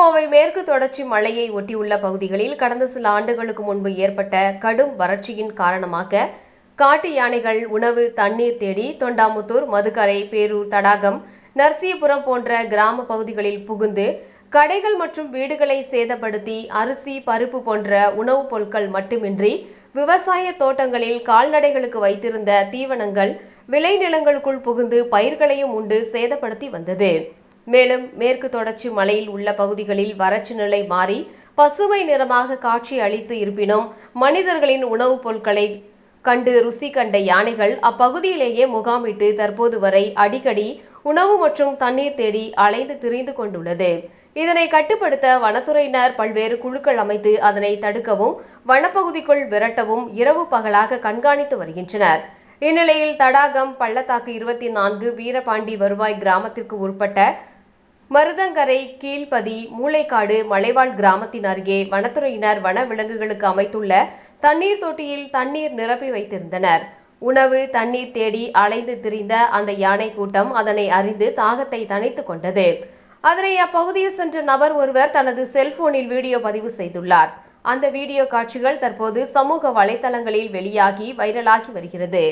கோவை மேற்கு தொடர்ச்சி மலையை ஒட்டியுள்ள பகுதிகளில் கடந்த சில ஆண்டுகளுக்கு முன்பு ஏற்பட்ட கடும் வறட்சியின் காரணமாக காட்டு யானைகள் உணவு தண்ணீர் தேடி தொண்டாமுத்தூர் மதுக்கரை பேரூர் தடாகம் நரசியபுரம் போன்ற கிராம பகுதிகளில் புகுந்து கடைகள் மற்றும் வீடுகளை சேதப்படுத்தி அரிசி பருப்பு போன்ற உணவுப் பொருட்கள் மட்டுமின்றி விவசாய தோட்டங்களில் கால்நடைகளுக்கு வைத்திருந்த தீவனங்கள் விளைநிலங்களுக்குள் புகுந்து பயிர்களையும் உண்டு சேதப்படுத்தி வந்தது. மேலும் மேற்கு தொடர்ச்சி மலையில் உள்ள பகுதிகளில் வறட்சி நிலை மாறி பசுமை நிறமாக காட்சி அளித்து இருப்பினும் மனிதர்களின் உணவுப் பொருட்களை கண்டு ருசி கண்ட யானைகள் அப்பகுதியிலேயே முகாமிட்டு தற்போது வரை அடிக்கடி உணவு மற்றும் தண்ணீர் தேடி அலைந்து திரிந்து கொண்டுள்ளது. இதனை கட்டுப்படுத்த வனத்துறையினர் பல்வேறு குழுக்கள் அமைத்து அதனை தடுக்கவும் வனப்பகுதிக்குள் விரட்டவும் இரவு பகலாக கண்காணித்து வருகின்றனர். இந்நிலையில் தடாகம் பள்ளத்தாக்கு இருபத்தி நான்கு வீரபாண்டி வருவாய் கிராமத்திற்கு உட்பட்ட மருதங்கரை கீழ்பதி மூளைக்காடு மலைவாழ் கிராமத்தின் அருகே வனத்துறையினர் வன விலங்குகளுக்கு அமைத்துள்ள தண்ணீர் தொட்டியில் தண்ணீர் நிரப்பி வைத்திருந்தனர். உணவு தண்ணீர் தேடி அலைந்து திரிந்த அந்த யானை கூட்டம் அதனை அறிந்து தாகத்தை தணித்துக் கொண்டது. அதனை அப்பகுதியில் சென்ற நபர் ஒருவர் தனது செல்போனில் வீடியோ பதிவு செய்துள்ளார். அந்த வீடியோ காட்சிகள் தற்போது சமூக வலைதளங்களில் வெளியாகி வைரலாகி வருகிறது.